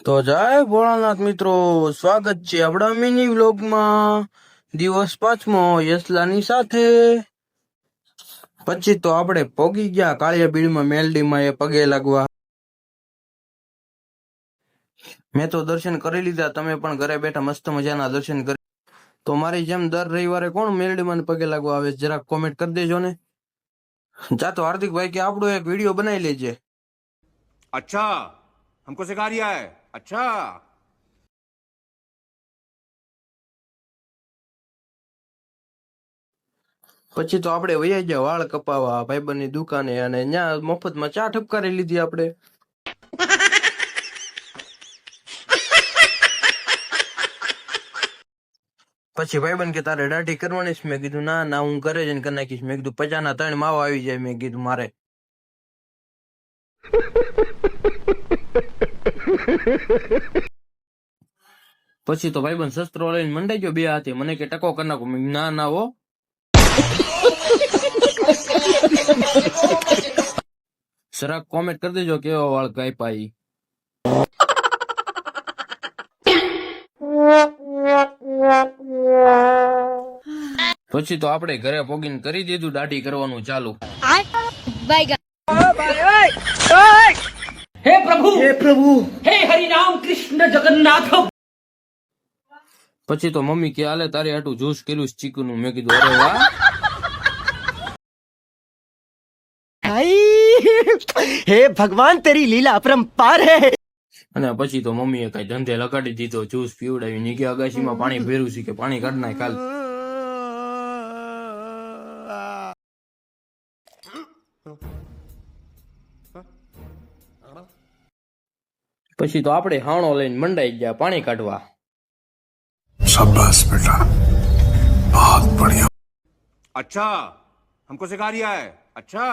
તો જય ભોળાનાથ મિત્રો, સ્વાગત છે આપણા મિની વ્લોગમાં. દિવસ પાંચમો યશલાની સાથે. પછી તો આપણે પોગી ગયા કાળિયાબીડમાં, મેલડીમાં એ પગે લાગવા. મેં તો દર્શન કરી લીધા, તમે પણ ઘરે બેઠા મસ્ત મજાના દર્શન કરી. તો મારી જેમ દર રવિવારે કોણ મેલડીમાં પગે લાગવા આવે જરાક કોમેન્ટ કરી દેજો ને. જા તો હાર્દિકભાઈ કે આપણો એક વીડિયો બનાવી લેજે. અચ્છા, હમકો સિખા રહ્યા હૈ? અચ્છા. પછી તો આપણે વૈયા ગયા, વાળ કપાવા ભાઈબંધની દુકાને અને ત્યાં મફતમાં ચા ઠપકારી લીધી આપણે. પછી ભાઈબન કે, તારે દાઢી કરવાની છે? મેં કીધું, ના ના, હું ઘરે જઈને કરી નાખીશ. મેં કીધું, પચાસના ત્રણ માવા આવી જાય. મેં કીધું, મારે. પછી તો ભાઈ બંધ શસ્ત્રો લઈને મંડાઈ ગયો બે હાથે. મને કે ટકો કરી નાખો. મેં ના ના હો. જરાક કોમેન્ટ કરી દેજો કેવો વાળ કાપ્યા ઈ. પછી તો આપણે ઘરે પોગીન કરી દીધું દાઢી કરવાનું ચાલુ. हे પ્રભુ! હે પ્રભુ! હે હરિ કૃષ્ણ જગન્નાથ! પછી તો મમ્મી કે આલે તારે આટું જ્યુસ કર્યું ચીકુ નું મેં કીધું અરે વાહ. હે ભગવાન તેરી લીલા પરંપાર હે. અને પછી તો મમ્મીએ કઈ ધંધે લગાડી દીધો જ્યુસ પીવડાવી ની કે અગાશીમાં પાણી ભેરું છે કે પાણી કાઢ નાય કાલ. I don't. પછી તો આપણે હાણો લઈને મંડાઈ ગયા પાણી કાઢવા शाबाश बेटा बहुत बढ़िया अच्छा हमको सिखा रिया है अच्छा